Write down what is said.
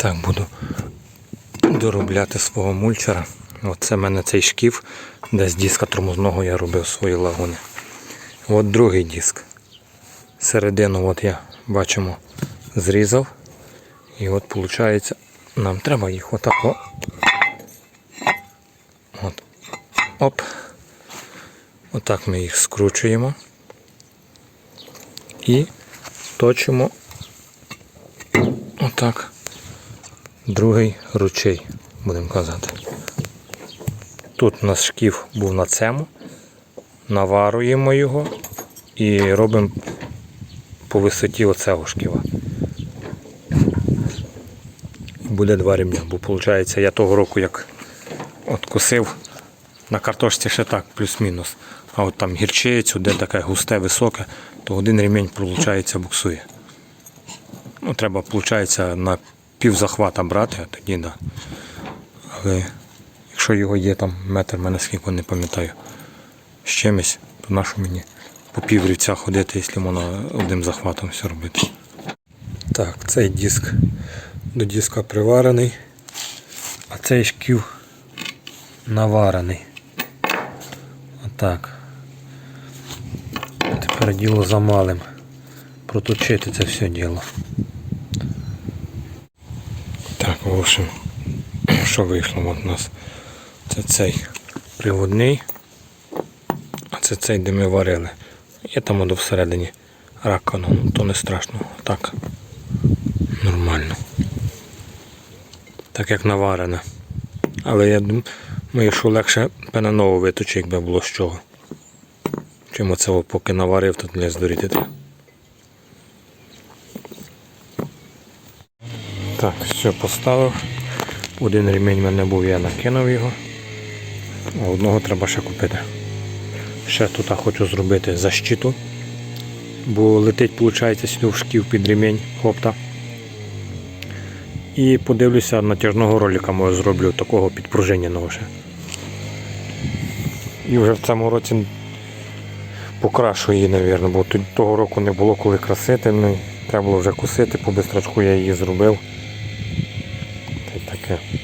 Так, буду доробляти свого мульчера. Оце в мене цей шкіф, де з диска тормозного я робив свої лагуни. От другий диск. Середину от я бачимо зрізав. І от виходить, нам треба їх отак. От. Оп. Отак ми їх скручуємо. І точимо отак. Другий ручей, будемо казати. Тут у нас шкіф був на цьому. Наварюємо його і робимо по висоті оцього шківа. Буде два рівня, бо виходить, я того року як от косив на картошці ще так, плюс-мінус. А от там гірчицю, де таке густе, високе, то один ремінь, виходить, буксує. Ну, треба, виходить, на пів захвата брати, а тоді да. Але якщо його є там метр, мене скільки не пам'ятаю, з чимось, то нащо мені по пів рівця ходити, якщо можна одним захватом все робити. Так, цей диск до диска приварений, а цей шків наварений. Отак. Тепер діло за малим. Проточити це все діло. В общем, що вийшло от у нас? Це цей приводний, а це цей, де ми варили. Є там воно всередині раковина, ну то не страшно. Так. Нормально. Так як наварене. Але я думаю, що легше певне нову виточити, якби було з чого. Чим оце поки наварив, то не здуріти. треба. Так, все поставив. Один ремінь в мене був, я накинув його. А одного треба ще купити. Ще тут хочу зробити защиту. Бо летить, виходить, сюди в шків під ремінь хопта. І подивлюся, натяжного ролика може зроблю такого підпружиненого ще. І вже в цьому році покрашу її, мабуть, бо того року не було коли красити. Ну, треба було вже косити, по бистрачку я її зробив. Yeah.